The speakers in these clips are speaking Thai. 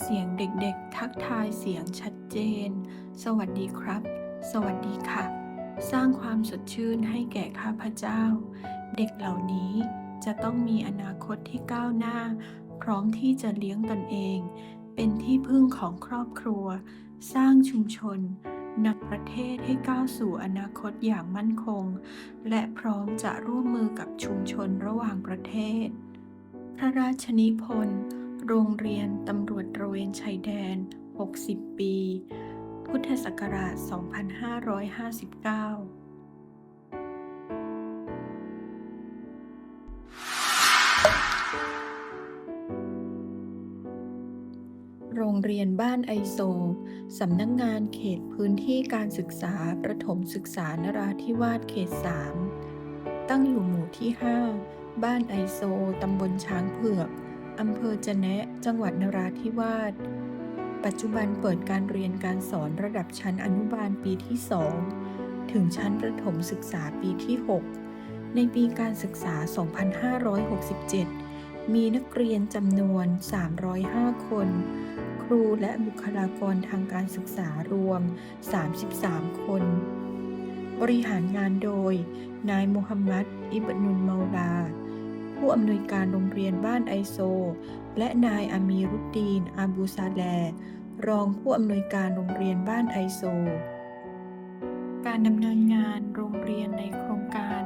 เสียงเด็กๆ ทักทายเสียงชัดเจน สวัสดีครับ สวัสดีค่ะ สร้างความสดชื่นให้แก่ข้าพเจ้า เด็กเหล่านี้จะต้องมีอนาคตที่ก้าวหน้า พร้อมที่จะเลี้ยงตนเอง เป็นที่พึ่งของครอบครัว สร้างชุมชนนำประเทศให้ก้าวสู่อนาคตอย่างมั่นคง และพร้อมจะร่วมมือกับชุมชนระหว่างประเทศ พระราชนิพนธ์ โรงเรียนตำรวจตระเวนชายแดน 60 ปี พุทธศักราช 2559โรงเรียนบ้านไอโซ สำนักงงานเขตพื้นที่การศึกษาประถมศึกษานราธิวาสเขต 3 ตั้งอยู่หมู่ที่ 5 บ้านไอโซ ตำบลช้างเผือก อำเภอจะแนะจังหวัดนราธิวาส ปัจจุบันเปิดการเรียนการสอนระดับชั้นอนุบาลปีที่ 2 ถึงชั้นประถมศึกษาปีที่ 6 ในปีการศึกษา 2567 มีนักเรียนจำนวน 305 คน ครูและบุคลากรทางการศึกษารวม 33 คน บริหารงานโดย นายมูฮัมหมัด อิบนุลเมาลา ผู้อำนวยการโรงเรียนบ้านไอโซ และนายอามีรุดดีน อาบูซาแล รองผู้อำนวยการโรงเรียนบ้านไอโซ การดำเนินงานโรงเรียนในโครงการ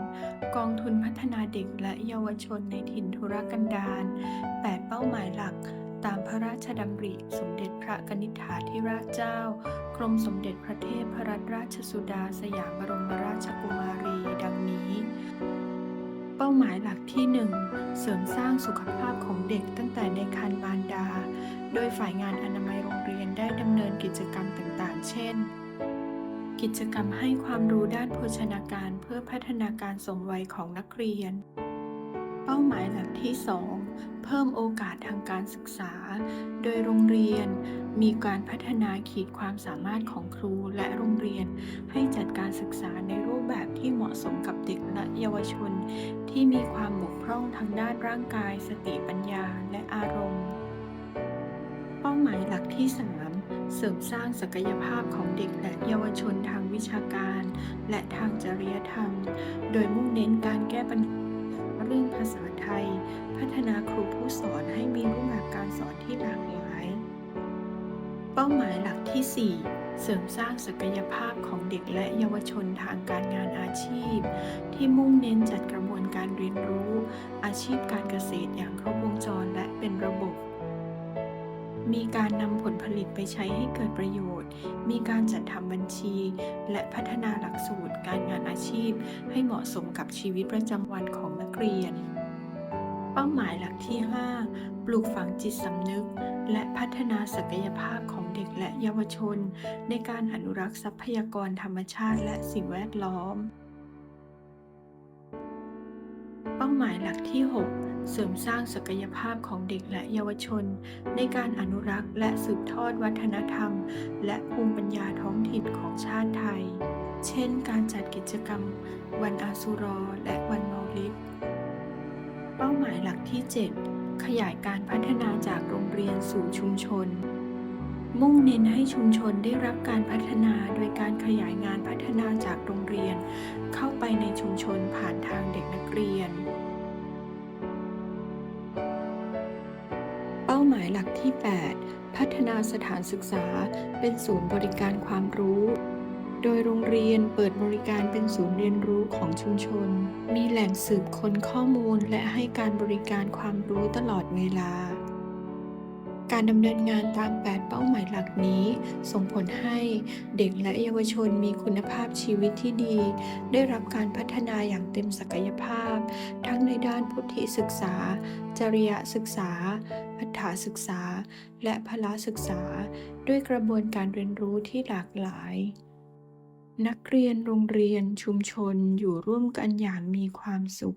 กองทุนพัฒนาเด็กและเยาวชนในถิ่นทุรกันดาร 8 เป้าหมายหลัก ตามพระราชดำริสมเด็จพระกนิษฐาธิราชเจ้า กรมสมเด็จพระเทพรัตนราชสุดาสยามบรมราชกุมารี ดังนี้ หมายหลักที่ 1 เสริมสร้างสุขภาพของเด็กตั้งแต่ในครรภ์มารดา โดยฝ่ายงานอนามัยโรงเรียนได้ดำเนินกิจกรรมต่างๆ เช่น กิจกรรมให้ความรู้ด้านโภชนาการเพื่อพัฒนาการสมวัยของนักเรียน เป้าหมายหลักที่ 2 เพิ่มโอกาสทางการศึกษา โดยโรงเรียนมีการพัฒนาขีดความสามารถของครูและโรงเรียน ให้จัดการศึกษาในรูปแบบที่เหมาะสมกับเด็กและเยาวชน ที่มีความบกพร่องทางด้านร่างกาย สติปัญญาและอารมณ์ เป้าหมายหลักที่ 3 เสริมสร้างศักยภาพของเด็กและเยาวชนทางวิชาการ และทางจริยธรรม โดยมุ่งเน้นการแก้ปัญหา เรื่องภาษาไทย พัฒนาครูผู้สอนให้มีรูปแบบการสอนที่หลากหลาย เป้าหมายหลักที่ 4 เสริมสร้างศักยภาพของเด็กและเยาวชนทางการงานอาชีพ ที่มุ่งเน้นจัดกระบวนการเรียนรู้ อาชีพการเกษตรอย่างครบวงจรและเป็นระบบมีการนำผลผลิตไปใช้ให้เกิดประโยชน์ มีการจัดทำบัญชี และพัฒนาหลักสูตรการงานอาชีพ ให้เหมาะสมกับชีวิตประจำวันของ เรียน เป้าหมายหลักที่ 5 ปลูกฝังจิตสำนึก และพัฒนาศักยภาพของเด็กและเยาวชน ในการอนุรักษ์ทรัพยากรธรรมชาติและสิ่งแวดล้อม เป้าหมายหลักที่ 6เสริมสร้างศักยภาพของเด็กและเยาวชน ในการอนุรักษ์และสืบทอดวัฒนธรรม และภูมิปัญญาท้องถิ่นของชาติไทย เช่น การจัดกิจกรรม วันอาสุรอและวันมอลิด เป้าหมายหลักที่ 7 ขยายการพัฒนาจากโรงเรียนสู่ชุมชน มุ่งเน้นให้ชุมชนได้รับการพัฒนาโดยการขยายงานพัฒนาจากโรงเรียน เข้าไปในชุมชนผ่านทางเด็กนักเรียน เป้าหมายหลักที่ 8 พัฒนาสถานศึกษาเป็นศูนย์บริการความรู้ โดยโรงเรียนเปิดบริการเป็นศูนย์เรียนรู้ของชุมชน มีแหล่งสืบค้นข้อมูลและให้การบริการความรู้ตลอดเวลา การดำเนินงานตาม 8 เป้าหมายหลักนี้ ส่งผลให้เด็กและเยาวชนมีคุณภาพชีวิตที่ดี ได้รับการพัฒนาอย่างเต็มศักยภาพ ทั้งในด้านพุทธิศึกษา จริยศึกษาพัฒนาศึกษา และพละศึกษา ด้วยกระบวนการเรียนรู้ที่หลากหลาย นักเรียนโรงเรียนชุมชนอยู่ร่วมกันอย่างมีความสุข